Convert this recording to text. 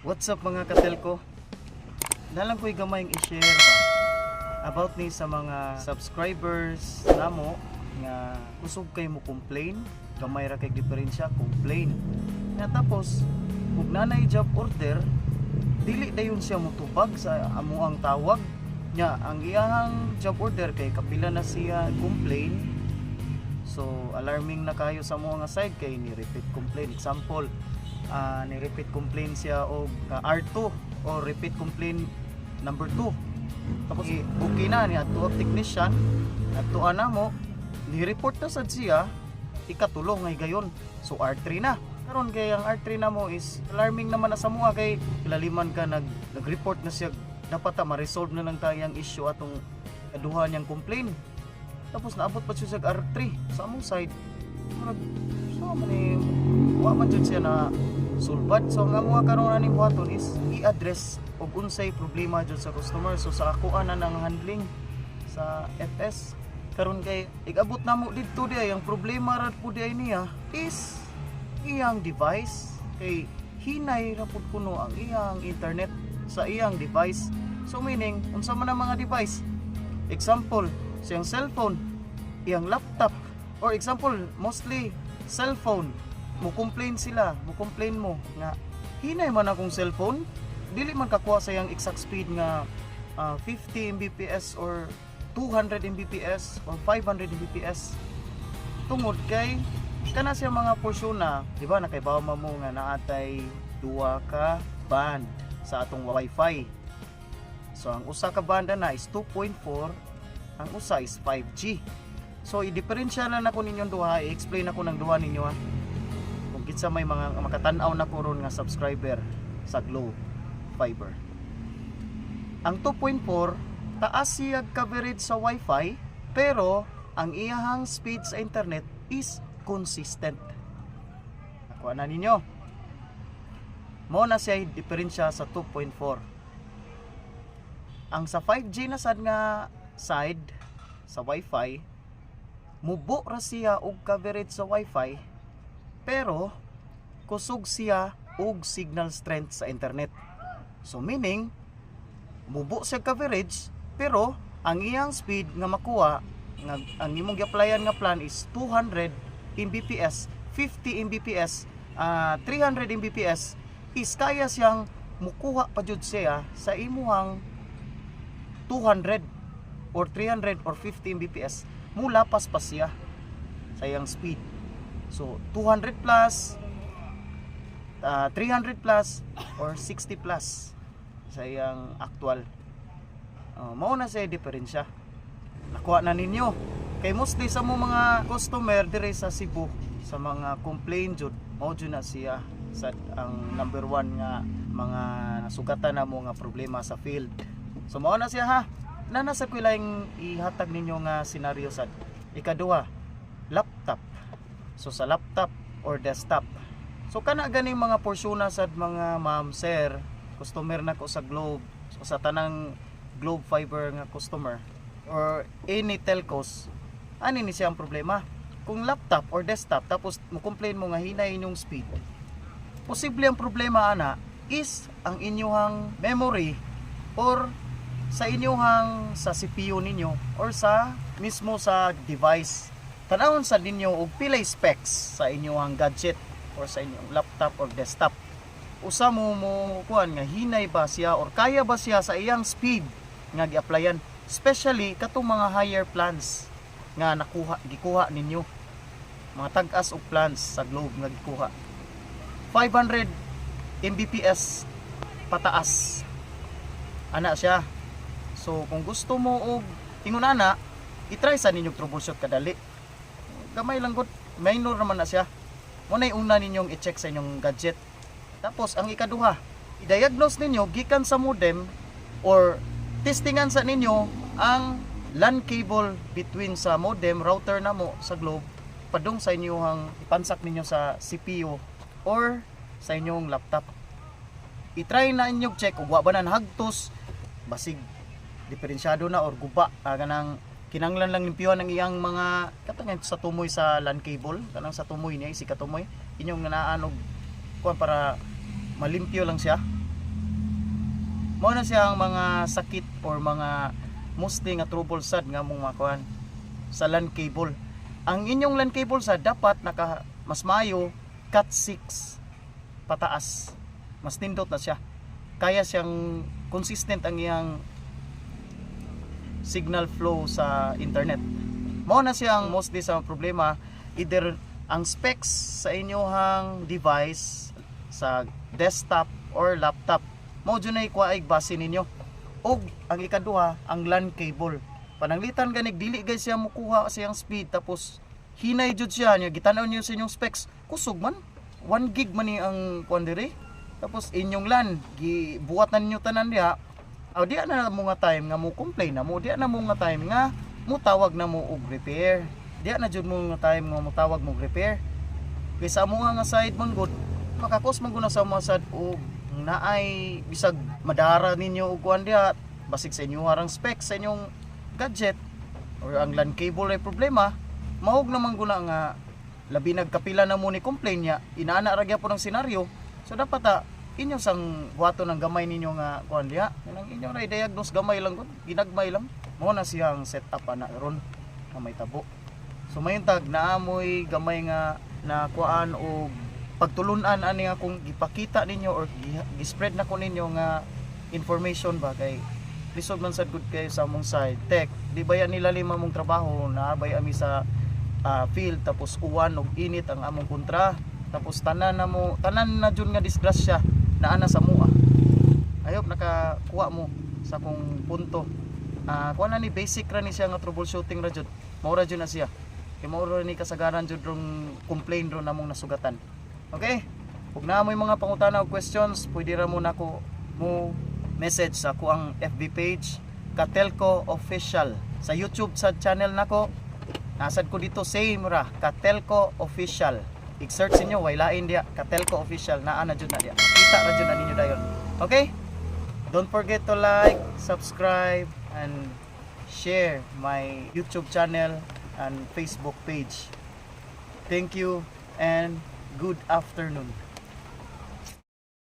What's up mga katelko? Nalang ko'y gamayng i-share ba about ni sa mga subscribers namo nga kusog kay mo complain gamay ra kay diferensya complain nga tapos kung nanay job order dili dayon siya motubag sa amo ang tawag nya ang iyang job order kay kapila na siya complain So, alarming na kayo sa mga side kay ni repeat complaint. Example, ah, ni repeat complaint siya og ah, R2 o repeat complaint number 2. Tapos i- okay na ni ato technician, ato ana mo, ni report na sad siya ikatulong ngay gayon. So R3 na. Karon kay ang R3 na mo is alarming naman na sa mga kay kilaliman ka nag nag-report na siya dapat ta ma-resolve na lang tayong issue atong kaduha niyang complaint tapos naabot pa siya sa R3 sa among side. Murag so man ni wa man jud siya na sulbad. So ang mga karon ani buhaton is i-address og unsay problema jud sa customer. So sa ako ana nang handling sa FS karon kay igabot namo didto di ang problema ra pud di niya is iyang device kay hinay ra pud kuno ang iyang internet sa iyang device. So meaning unsa man ang mga device example siyang cellphone iyang laptop or example mostly cellphone mo complain sila mo complain mo nga hinay man akong cellphone dili man kakuha sa iyang exact speed nga ah, 50 Mbps or 200 Mbps or 500 Mbps tungod kay kana siya mga porsyon na di ba nakaibaw mo nga naatay duwa ka band sa atong wifi so ang usa ka banda na is 2.4 ang usa is 5G. So i-diferensya na nako ninyong duha, i-explain ako ng duha ninyo ha. Kitsa may mga makatan-aw na ko ron nga subscriber sa Globe Fiber. Ang 2.4 taas siya coverage sa Wi-Fi pero ang iyahang speed sa internet is consistent. Nakuha na ninyo. Mo na siya diferensya sa 2.4. Ang sa 5G na sad nga side sa Wi-Fi mubo ra siya og coverage sa Wi-Fi pero kusog siya og signal strength sa internet. So meaning mubo siya coverage pero ang iyang speed nga makuha nga ang imong gi-applyan nga plan is 200 Mbps, 50 Mbps, ah, 300 Mbps is kaya siyang mukuha pa jud siya sa imuhang 200 or 300 or 50 Mbps mula pas pa siya sa iyang speed. So 200 plus, ah, 300 plus or 60 plus sa iyang actual. Uh, mao na siya diferensya. Nakuha na ninyo. Kay mostly sa mo mga customer dire sa Cebu sa mga complaint jud mao jud na siya sa ang number one nga mga sugatan na mo nga problema sa field. So mao na siya ha na nasa ko ihatag ninyo nga senaryo sa ikaduha so sa laptop or desktop. So kana ganing mga porsyon sa mga ma'am sir customer na ko sa Globe so sa tanang Globe Fiber nga customer or any telcos ani ni siya ang problema. Kung laptop or desktop tapos mo complain mo nga hinay inyong speed posible ang problema ana is ang inyong memory or sa inyong sa CPU ninyo or sa mismo sa device tanawon sa ninyo og pilay specs sa inyong gadget or sa inyong laptop or desktop. Usa mo mo kuan nga hinay ba siya or kaya ba siya sa iyang speed nga gi-applyan especially katong mga higher plans nga nakuha gikuha ninyo. Mga tag-as og plans sa Globe nga gikuha. 500 Mbps pataas. Ana siya. So kung gusto mo og ingon ana, i-try sa ninyong troubleshoot kadali. Gamay lang gud, minor naman na siya. Mo nay una ninyong i-check sa inyong gadget. Tapos ang ikaduha, i-diagnose ninyo gikan sa modem or testingan sa ninyo ang LAN cable between sa modem router namo sa Globe padung sa inyong ipansak ninyo sa CPU or sa inyong laptop. I-try na inyong check kung wa ba nan hagtos basig diferensyado na or guba kanang kinanglan lang limpyuhan ang iyang mga katong sa tumoy sa LAN cable kanang sa tumoy niya si katumoy inyong nanaan og kuan para malimpyo lang siya Mao na siya ang mga sakit or mga mostly nga trouble sad nga mong makuan sa LAN cable. Ang inyong LAN cable sa dapat naka mas mayo cut 6 pataas. Mas tindot na siya. Kaya siyang consistent ang iyang signal flow sa internet. Mao na siyang mostly sa problema either ang specs sa inyong device sa desktop or laptop. Mao dyan ay kuwaig base ninyo. Og ang ikaduha ang LAN cable. Pananglitan ganig dili guys siya mukuha siyang speed tapos hinay jud siya nya gitanaw niyo sa inyong specs. Kusog man 1 gig man ni ang kuan tapos inyong LAN gibuwatan niyo tanan diha aw di na mo nga time nga mo complain na mo di na mo nga time nga mo tawag na mo og repair. Di na jud mo nga time nga mo tawag mo repair. Kay sa amo nga side man gud makakos man gud na sa mga sad og naay bisag madara ninyo og kuan diha. Basig sa inyo harang specs sa inyong gadget or ang LAN cable ay problema. Mahog naman guna nga labi nagkapila na mo ni complain niya inaana ra gyapon ang senaryo. So dapat ta inyo sang buhaton ng gamay ninyo nga kuan diha? Nang inyo na i-diagnose gamay lang gud ginagmay lang. Mo na siyang setup ana ron na may tabo. So mayon tag naamoy gamay nga na kuan og pagtulunan ani nga kung gipakita ninyo or gi- gi-spread na ko ninyo nga information ba kay lisod man sad good kayo sa among side. Tech di ba yan nila lima mong trabaho na bay ami sa ah, field tapos uwan og init ang among kontra. Tapos tanan na mo tanan na jud nga disgrasya na ana sa mua ayop nakakuha mo sa kung punto. Ah kuha na ni basic ra ni siya nga troubleshooting ra jud. Mao ra jud na siya. Kay mao ra ni kasagaran jud rong complain ro namong nasugatan. Okay? Kung na mo mga pangutana o questions, pwede ra mo nako mo message sa ako ang FB page Katelco Official. Sa YouTube sa channel nako, nasad ko dito same ra, Katelco Official. I-search niyo way lain dia Katelco Official. Naa na jud na dia. Kita ra jud ninyo dayon. Okay? Don't forget to like, subscribe and share my YouTube channel and Facebook page. Thank you and good afternoon.